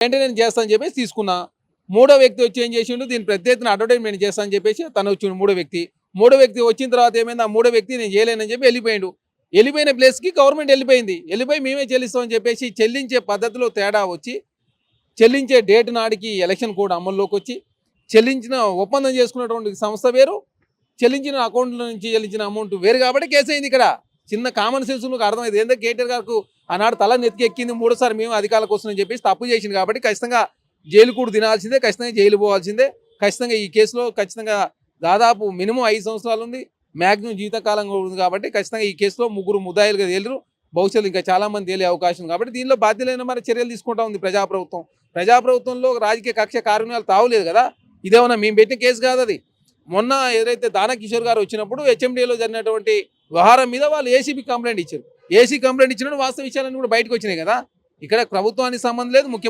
వెంటనే నేను చేస్తానని చెప్పేసి తీసుకున్నా. మూడో వ్యక్తి వచ్చి ఏం చేసిండు? దీని పెద్ద ఎత్తున అడ్వర్టైజ్మెంట్ చేస్తానని చెప్పేసి తను వచ్చిండు మూడో వ్యక్తి. మూడో వ్యక్తి వచ్చిన తర్వాత ఏమైంది? ఆ మూడో వ్యక్తి నేను చేయలేనని చెప్పి వెళ్ళిపోయిండు. వెళ్ళిపోయిన ప్లేస్కి గవర్నమెంట్ వెళ్ళిపోయింది. వెళ్ళిపోయి మేమే చెల్లిస్తామని చెప్పేసి చెల్లించే పద్ధతిలో తేడా వచ్చి చెల్లించే డేట్ నాడికి ఎలక్షన్ కోడ్ అమల్లోకి వచ్చి చెల్లించిన ఒప్పందం చేసుకున్నటువంటి సంస్థ వేరు చెల్లించిన అకౌంట్ల నుంచి చెల్లించిన అమౌంట్ వేరు కాబట్టి కేసు అయింది ఇక్కడ. చిన్న కామన్ సెన్స్ నువ్వు అర్థమైంది. ఏంటంటే కేటీఆర్ గారికి ఆనాడు తల నెత్తికి ఎక్కింది మూడోసారి మేము అధికారులకు వస్తుందని చెప్పేసి తప్పు చేసింది కాబట్టి ఖచ్చితంగా జైలు కూడా తినాల్సిందే ఖచ్చితంగా జైలు పోవాల్సిందే. ఖచ్చితంగా ఈ కేసులో ఖచ్చితంగా దాదాపు మినిమం ఐదు సంవత్సరాలు ఉంది. మ్యాక్సిమం జీవితకాలం కూడా ఉంది కాబట్టి ఖచ్చితంగా ఈ కేసులో ముగ్గురు ముద్దాయిలుగా తేలిరు. భవిష్యత్తు ఇంకా చాలామంది తేలే అవకాశం ఉంది కాబట్టి దీనిలో బాధ్యతలైన మరి చర్యలు తీసుకుంటా ఉంది ప్రజాప్రభుత్వం. ప్రజాప్రభుత్వంలో రాజకీయ కక్ష కార్యాలు తావలేదు కదా. ఇదేమన్నా మేము పెట్టిన కేసు కాదు అది. మొన్న ఏదైతే దానకిషోర్ గారు వచ్చినప్పుడు హెచ్ఎండిలో జరిగినటువంటి వ్యవహారం మీద వాళ్ళు ఏసీబీ కంప్లైంట్ ఇచ్చారు. ఏసీ కంప్లైంట్ ఇచ్చినప్పుడు వాస్తవ విషయాలన్నీ కూడా బయటకు వచ్చినాయి కదా. ఇక్కడ ప్రభుత్వానికి సంబంధం లేదు ముఖ్యమంత్రి